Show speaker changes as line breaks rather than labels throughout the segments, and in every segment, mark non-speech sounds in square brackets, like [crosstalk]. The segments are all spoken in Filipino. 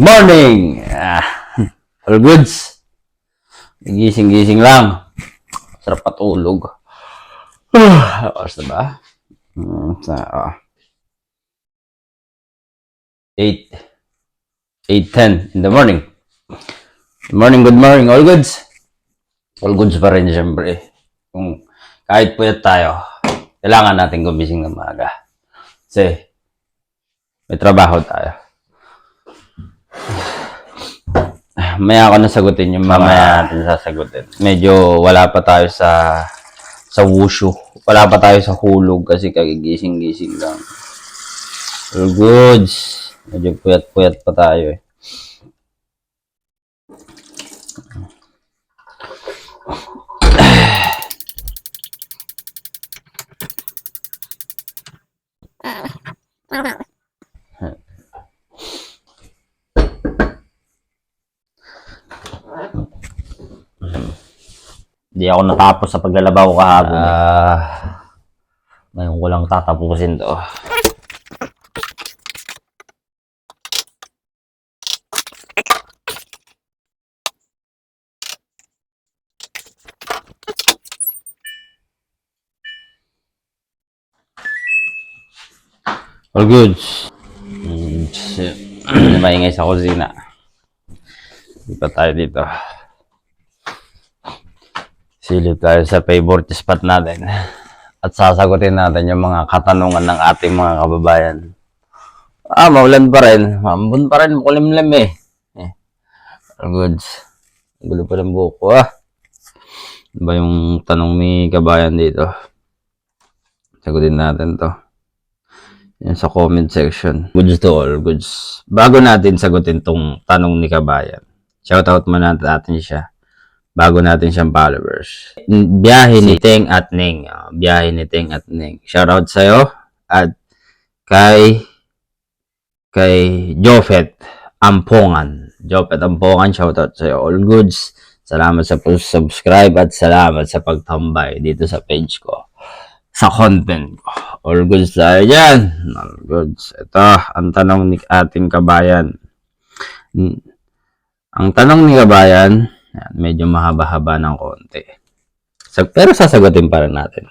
Morning! Ah, all goods. Gising-gising lang. Sarap patulog. Ah, oras na ba? Hmm, sa, ah. 8. 8.10 in the morning. Good morning, good morning, all goods. All goods pa rin, syempre. Kung kahit puyat tayo, kailangan natin gumising ng maaga. Kasi, may trabaho tayo. Maya ako nasagutin yung mamaya natin sasagutin. Medyo wala pa tayo sa sa wushu. Wala pa tayo sa hulog kasi kagigising-gising lang. All goods. Medyo puyat-puyat pa tayo eh.
Hindi ako natapos sa paglalabaw kahapon.
Ah,
Ngayon ko lang tatapusin to.
all goods. Shit. [clears throat] Maingay sa kusina. Pa tayo dito. Silip tayo sa favorite spot natin. At sasagutin natin yung mga katanungan ng ating mga kababayan. Ah, maulan pa rin. Mambun pa rin. Makulimlim eh. eh. Goods. Gulo pa ng buhok ko ah. Ano ba yung tanong ni kabayan dito? Sagutin natin to. Yan sa comment section. Goods to all, goods. Bago natin sagutin tong tanong ni kabayan, shoutout muna natin siya. Bago natin siyang followers. Biyahe ni Teng at Ning. Ah, biyahe ni Teng at Ning. Shoutout sa'yo. At kay kay Jofet Ampongan. Jofet Ampongan, shoutout sa'yo. All goods. Salamat sa subscribe at salamat sa pagtambay dito sa page ko. Sa content ko. All goods tayo dyan. All goods. Ito, ang tanong ni ating kabayan. Ang tanong ni kabayan, yan, medyo mahaba-haba ng konti. So, pero sasagutin pa rin natin.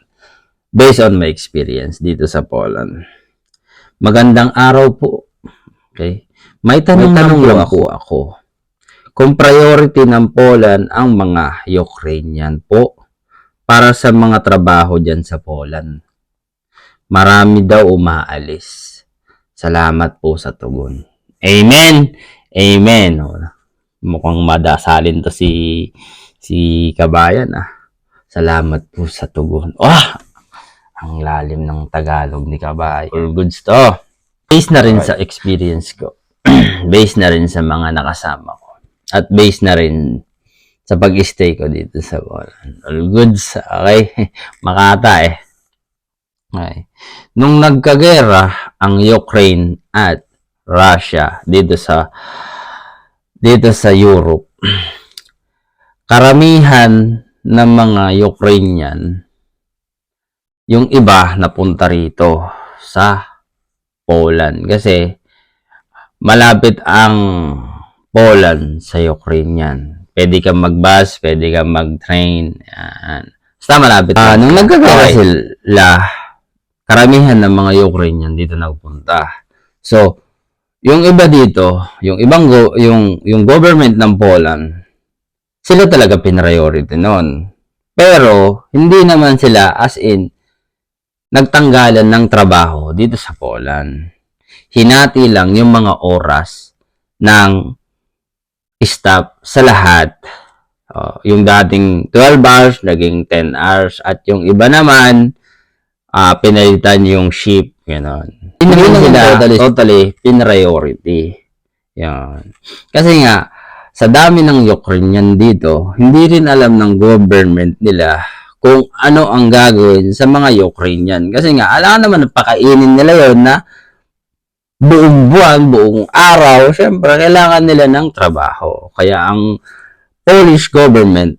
Based on my experience dito sa Poland. Magandang araw po. Okay? May tanong, tanong lang po ako. Kung priority ng Poland ang mga Ukrainian po para sa mga trabaho dyan sa Poland. Marami daw umaalis. Salamat po sa tugon. Amen! Amen! Mukhang madasalin to si si Kabayan ah. Salamat po sa tugon. Ah! Ang lalim ng Tagalog ni Kabayan. All goods to. Based na rin sa experience ko. [clears throat] based na rin sa mga nakasama ko. At based na rin sa pag-stay ko dito sa Poland. All goods. Okay? [laughs] Makata eh. Okay. Nung nagkagera ang Ukraine at Russia dito sa dito sa Europe, karamihan ng mga Ukrainian, yung iba napunta rito sa Poland kasi malapit ang Poland sa Ukrainian. Pwede kang mag-bus, pwede kang mag-train. Basta malapit. Ah, nung nagkakala sila, karamihan ng mga Ukrainian dito nagpunta. So, yung iba dito, yung ibang go, yung yung government ng Poland, sila talaga pinriority noon. Pero hindi naman sila as in nagtanggalan ng trabaho dito sa Poland. Hinati lang yung mga oras ng staff sa lahat. Oh, yung dating 12 hours, naging 10 hours. At yung iba naman, ah pinalitan yung ship, gano'n. Hindi naman sila totally, totally pinriority. Yan. Kasi nga, sa dami ng Ukrainian dito, hindi rin alam ng government nila kung ano ang gagawin sa mga Ukrainian. Kasi nga, alam naman pakainin nila yon na buong buwan, buong araw, syempre, kailangan nila ng trabaho. Kaya ang Polish government,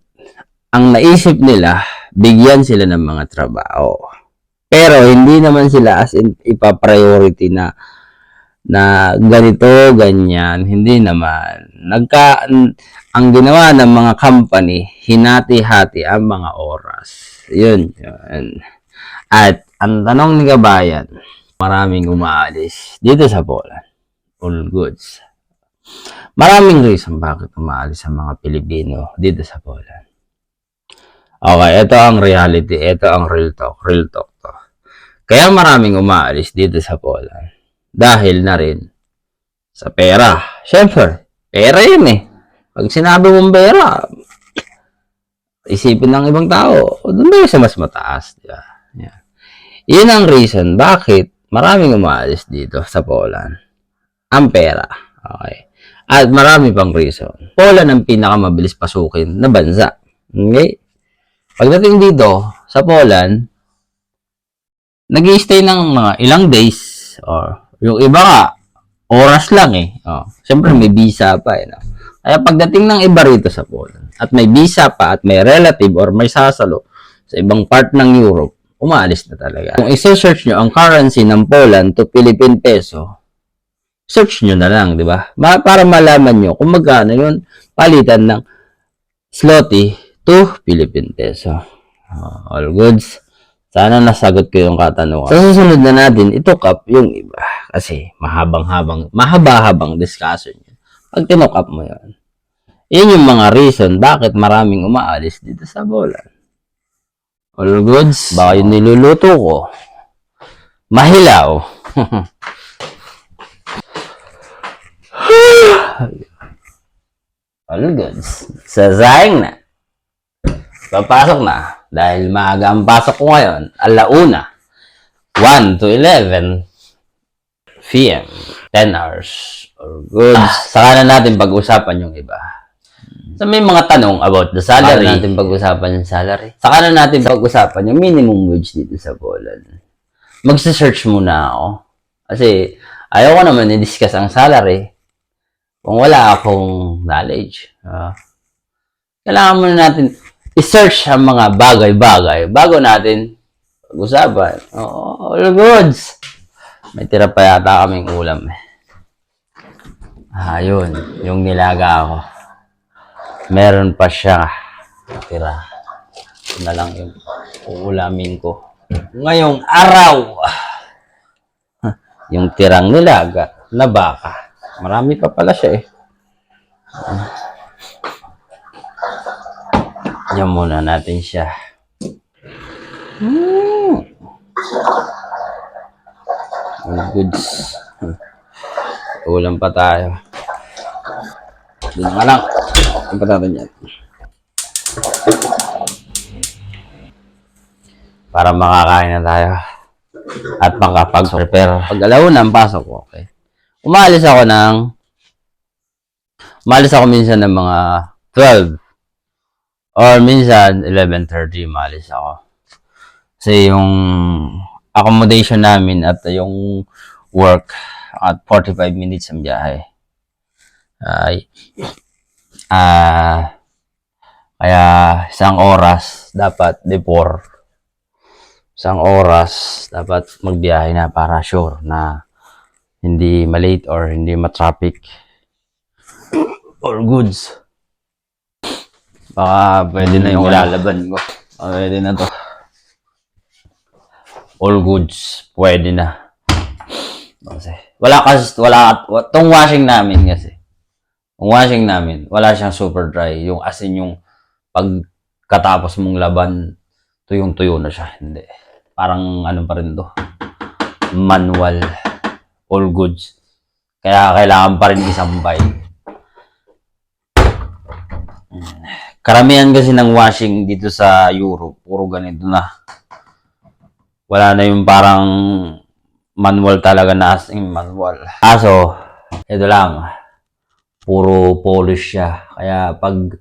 ang naisip nila, bigyan sila ng mga trabaho. Pero hindi naman sila as in ipa-priority na na ganito, ganyan. Hindi naman. Nagka, ang ginawa ng mga company, hinati-hati ang mga oras. Yun, yun. At ang tanong ni Kabayan, maraming umaalis dito sa Poland. All goods. Maraming reason bakit umaalis ang mga Pilipino dito sa Poland. Okay, ito ang reality. Ito ang real talk. Real talk to. Kaya maraming umaalis dito sa Poland. Dahil na rin sa pera. Siyempre, pera yun eh. Pag sinabi mong pera, isipin ng ibang tao, doon tayo sa mas mataas. Di ba? Yan. Yun ang reason bakit maraming umaalis dito sa Poland. Ang pera. Okay. At marami pang reason. Poland ang pinakamabilis pasukin na bansa. Okay? Pagdating dito, sa Poland, nag stay ng mga ilang days or yung iba nga, oras lang eh. Oh, Siyempre may visa pa eh. No? Kaya pagdating ng iba rito sa Poland at may visa pa at may relative or may sasalo sa ibang part ng Europe, umaalis na talaga. Kung isa-search nyo ang currency ng Poland to Philippine peso, search nyo na lang, di ba? Ma- para malaman nyo kung magkano yun palitan ng zloty to Philippine peso. Ah, all goods. Sana nasagot ko yung katanungan. Sa susunod na natin, itok up yung iba. Kasi mahabang-habang, mahaba-habang discussion yun. Pag tinok up mo yun. Yun yung mga reason bakit maraming umaalis dito sa Poland. All goods. Baka yung niluluto ko. Mahilaw. [laughs] All goods. Sasayang na. Papasok na. Dahil maaga ang pasok ko ngayon, alauna. 1 to 11 p.m. 10 hours. Or goods. Saka na natin pag-usapan yung iba. So may mga tanong about the salary. Saka na natin pag-usapan yung salary. Saka na natin pag-usapan yung minimum wage dito sa Poland. Magsa-search muna ako. Kasi ayaw ko naman i-discuss ang salary kung wala akong knowledge. Ah. kailangan muna natin i-search ang mga bagay-bagay bago natin pag-usapan. Oo, all goods. May tira pa yata kaming ulam eh. Ah, yun. Yung nilaga ako. Meron pa siya tira. Ito na lang yung uulamin ko. Ngayong araw. [laughs] Yung tirang nilaga na baka. Marami pa pala siya eh. Yan muna natin siya. Mm. All goods. Ulam pa tayo. Doon ka lang. Ang pa natin yan. Para makakain na tayo. At makapag-prepare. Pag alauna ang pasok ko, okay. Umalis ako ng umalis ako minsan ng mga 12 or minsan 11.30 umalis ako. Kasi yung accommodation namin at yung work at 45 minutes ang biyahe. Ay, ah, kaya isang oras dapat before isang oras dapat magbiyahe na para sure na hindi malate or hindi ma-traffic or goods. Baka pwede na yung ilalaban ko. Ah, pwede na to. All goods. Pwede na. Kasi, wala kasi, wala, tong washing namin kasi. Yung washing namin, wala siyang super dry. Yung as in yung pagkatapos mong laban, tuyong-tuyo na siya. Hindi. Parang ano pa rin to. Manual. All goods. Kaya kailangan pa rin isambay. Karamihan kasi ng washing dito sa Europe, puro ganito na. Wala na yung parang manual talaga na as in manual. Aso, ito lang. Puro polish siya. Kaya pag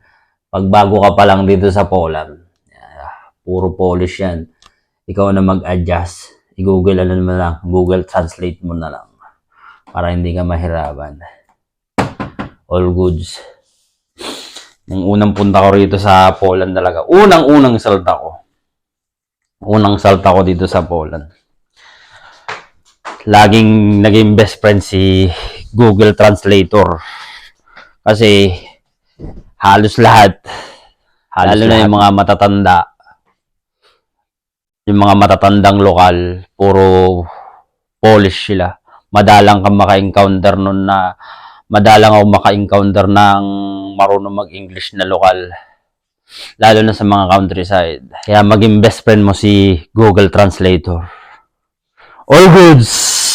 pag bago ka pa lang dito sa Poland, puro polish yan. Ikaw na mag-adjust. I-google ano mo lang. Google Translate mo na lang. Para hindi ka mahirapan. All goods. Nung unang punta ko rito sa Poland talaga. Unang-unang salta ko. Unang salta ko dito sa Poland. laging naging best friend si Google Translator. Kasi halos lahat,
Halos
lalo na
lahat.
yung mga matatanda, yung mga matatandang lokal, puro Polish sila. Madalang kang maka-encounter nun na madalang ako maka-encounter ng marunong mag-English na lokal. Lalo na sa mga countryside. Kaya maging best friend mo si Google Translator. All goods!